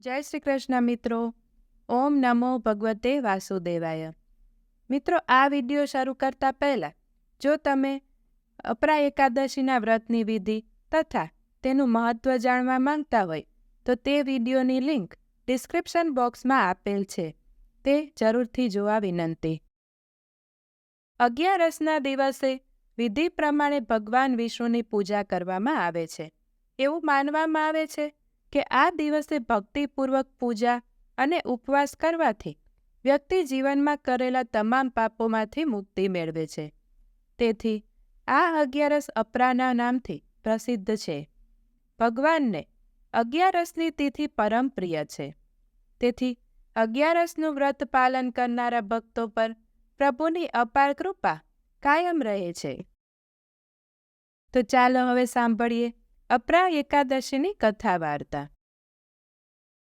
જય શ્રી કૃષ્ણ મિત્રો. ઓમ નમો ભગવતે વાસુદેવાય. મિત્રો, આ વીડિયો શરૂ કરતા પહેલાં, જો તમે અપરા એકાદશીના વ્રતની વિધિ તથા તેનું મહત્ત્વ જાણવા માંગતા હોય, તો તે વિડીયોની લિંક ડિસ્ક્રિપ્શન બોક્સમાં આપેલ છે. તે જરૂરથી જોવા વિનંતી. અગિયારસના દિવસે વિધિ પ્રમાણે ભગવાન વિષ્ણુની પૂજા કરવામાં આવે છે. એવું માનવામાં આવે છે કે આ દિવસે ભક્તિપૂર્વક પૂજા અને ઉપવાસ કરવાથી વ્યક્તિ જીવનમાં કરેલા તમામ પાપોમાંથી મુક્તિ મેળવે છે. તેથી આ અગિયારસ અપરાના નામથી પ્રસિદ્ધ છે. ભગવાનને અગિયારસની તિથિ પરમ પ્રિય છે. તેથી અગિયારસનું વ્રત પાલન કરનારા ભક્તો પર પ્રભુની અપાર કૃપા કાયમ રહે છે. તો ચાલો હવે સાંભળીએ અપરા એકાદશીની કથા વાર્તા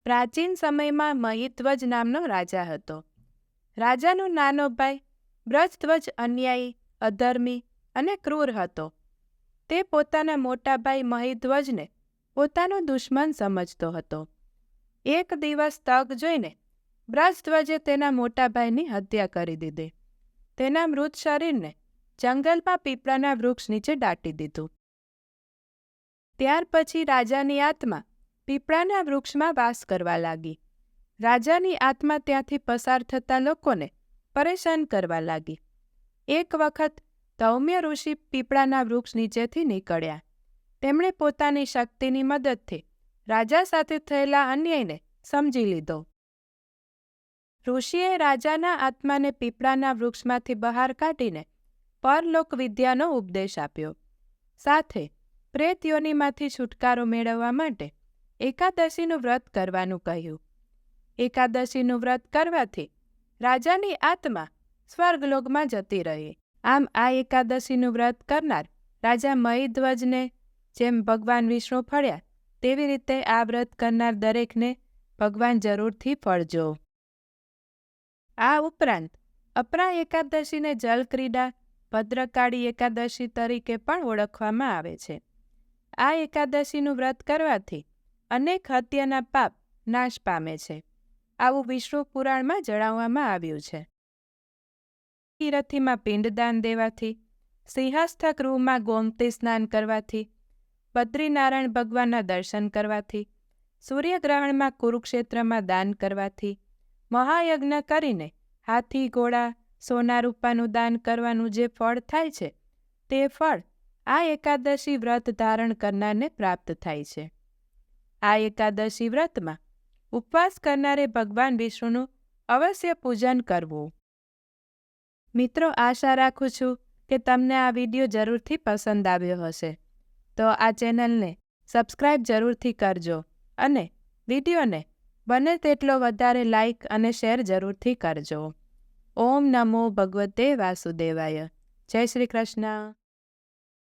પ્રાચીન સમયમાં મહિધ્વજ નામનો રાજા હતો. રાજાનો નાનો ભાઈ બ્રજધ્વજ અન્યાયી, અધર્મી અને ક્રૂર હતો. તે પોતાના મોટા ભાઈ મહિધ્વજને પોતાનો દુશ્મન સમજતો હતો. એક દિવસ તક જોઈને બ્રજધ્વજે તેના મોટા ભાઈની હત્યા કરી દીધી. તેના મૃત શરીરને જંગલમાં પીપળાના વૃક્ષ નીચે દાટી દીધું. ત્યાર પછી રાજાની આત્મા પીપળાના વૃક્ષમાં વાસ કરવા લાગી. રાજાની આત્મા ત્યાંથી પસાર થતા લોકોને પરેશાન કરવા લાગી. એક વખત ધૌમ્ય ઋષિ પીપળાના વૃક્ષ નીચેથી નીકળ્યા. તેમણે પોતાની શક્તિની મદદથી રાજા સાથે થયેલા અન્યાયને સમજી લીધો. ઋષિએ રાજાના આત્માને પીપળાના વૃક્ષમાંથી બહાર કાઢીને પરલોક વિદ્યાનો ઉપદેશ આપ્યો. સાથે પ્રેત યોનિમાંથી છુટકારો મેળવવા માટે એકાદશીનું વ્રત કરવાનું કહ્યું. એકાદશીનું વ્રત કરવાથી રાજાની આત્મા સ્વર્ગલોકમાં જતી રહી. આમ આ એકાદશીનું વ્રત કરનાર રાજા મયધ્વજને જેમ ભગવાન વિષ્ણુ ફળ્યા, તેવી રીતે આ વ્રત કરનાર દરેકને ભગવાન જરૂરથી ફળજો. આ ઉપરાંત અપરા એકાદશીને જલક્રીડા, ભદ્રકાળી એકાદશી તરીકે પણ ઓળખવામાં આવે છે. આ એકાદશીનું વ્રત કરવાથી અનેક હત્યાના પાપ નાશ પામે છે. આવું વિષ્ણુ પુરાણમાં જણાવવામાં આવ્યું છે. તીરથીમાં પિંડદાન દેવાથી, સિંહસ્થ ગૃહમાં ગોમતી સ્નાન કરવાથી, બદ્રીનારાયણ ભગવાનના દર્શન કરવાથી, સૂર્યગ્રહણમાં કુરુક્ષેત્રમાં દાન કરવાથી, મહાયજ્ઞ કરીને હાથી, ઘોડા, સોના રૂપાનું દાન કરવાનું જે ફળ થાય છે, તે ફળ આ એકાદશી વ્રત ધારણ કરનારને પ્રાપ્ત થાય છે. આ એકાદશી વ્રતમાં ઉપવાસ કરનારે ભગવાન વિષ્ણુનું અવશ્ય પૂજન કરવું. મિત્રો, આશા રાખું છું કે તમને આ વીડિયો જરૂરથી પસંદ આવ્યો હશે. તો આ ચેનલને સબસ્ક્રાઇબ જરૂરથી કરજો અને વિડીયોને બને તેટલો વધારે લાઇક અને શેર જરૂરથી કરજો. ઓમ નમો ભગવતે વાસુદેવાય. જય શ્રી કૃષ્ણ.